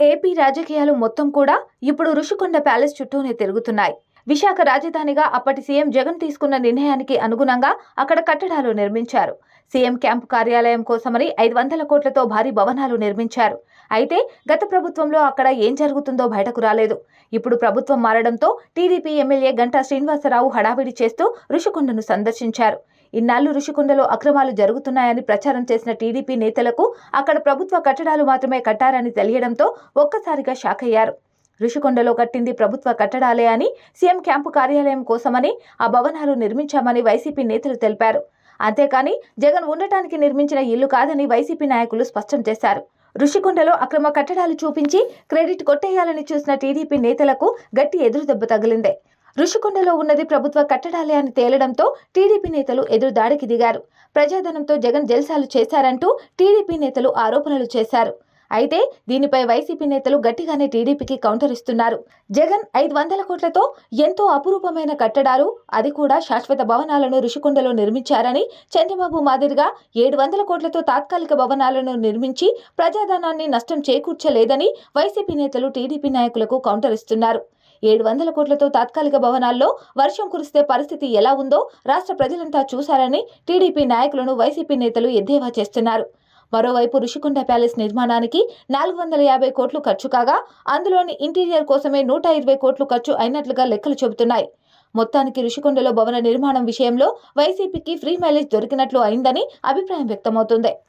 AP రాజకీయాలు మొత్తం కూడా ఇప్పుడు ఋషికొండ ప్యాలెస్ చుట్టూనే తిరుగుతున్నాయి. విశాఖ రాజధానిగా అప్పటి సీఎం జగన్ తీసుకున్న నిర్ణయానికి అనుగుణంగా అక్కడ కట్టడాలు నిర్మించారు. సీఎం క్యాంపు కార్యాలయం కోసమని ఐదు వందల కోట్లతో భారీ భవనాలు నిర్మించారు. అయితే గత ప్రభుత్వంలో అక్కడ ఏం జరుగుతుందో బయటకు రాలేదు. ఇప్పుడు ప్రభుత్వం మారడంతో టీడీపీ ఎమ్మెల్యే గంటా శ్రీనివాసరావు హడావిడి చేస్తూ ఋషికొండను సందర్శించారు. ఇన్నాళ్ళు ఋషికొండలో అక్రమాలు జరుగుతున్నాయని ప్రచారం చేసిన టీడీపీ నేతలకు అక్కడ ప్రభుత్వ కట్టడాలు మాత్రమే కట్టారని తెలియడంతో ఒక్కసారిగా షాక్ అయ్యారు. ఋషికొండలో కట్టింది ప్రభుత్వ కట్టడాలే అని సీఎం క్యాంపు కార్యాలయం కోసమని ఆ భవనాలు నిర్మించామని వైసీపీ నేతలు తెలిపారు. అంతేకాని జగన్ ఉండటానికి నిర్మించిన ఇల్లు కాదని వైసీపీ నాయకులు స్పష్టం చేశారు. ఋషికొండలో అక్రమ కట్టడాలు చూపించి క్రెడిట్ కొట్టేయాలని చూసిన టీడీపీ నేతలకు గట్టి ఎదురుదెబ్బ తగిలిందే. రుషికొండలో ఉన్నది ప్రభుత్వ కట్టడాలే అని తేలడంతో టీడీపీ నేతలు ఎదురు దాడికి దిగారు. ప్రజాధనంతో జగన్ జల్సాలు చేశారంటూ టీడీపీ నేతలు ఆరోపణలు చేశారు. అయితే దీనిపై వైసీపీ నేతలు గట్టిగానే టీడీపీకి కౌంటర్ ఇస్తున్నారు. జగన్ ఐదు వందల కోట్లతో ఎంతో అపురూపమైన కట్టడాలు అది కూడా శాశ్వత భవనాలను రుషికొండలో నిర్మించారని చంద్రబాబు మాదిరిగా ఏడు వందల కోట్లతో తాత్కాలిక భవనాలను నిర్మించి ప్రజాధనాన్ని నష్టం చేకూర్చలేదని వైసీపీ నేతలు టీడీపీ నాయకులకు కౌంటర్ ఇస్తున్నారు. ఏడు వందల కోట్లతో తాత్కాలిక భవనాల్లో వర్షం కురిస్తే పరిస్థితి ఎలా ఉందో రాష్ట్ర ప్రజలంతా చూశారని టీడీపీ నాయకులను వైసీపీ నేతలు ఎద్దేవా చేస్తున్నారు. మరోవైపు ఋషికొండ ప్యాలెస్ నిర్మాణానికి నాలుగు వందల యాభై కోట్లు ఖర్చు కాగా అందులోని ఇంటీరియర్ కోసమే నూట ఇరవై కోట్లు ఖర్చు అయినట్లుగా లెక్కలు చెబుతున్నాయి. మొత్తానికి ఋషికొండలో భవన నిర్మాణం విషయంలో వైసీపీకి ఫ్రీ మైలేజ్ దొరికినట్లు అయిందని అభిప్రాయం వ్యక్తమవుతుంది.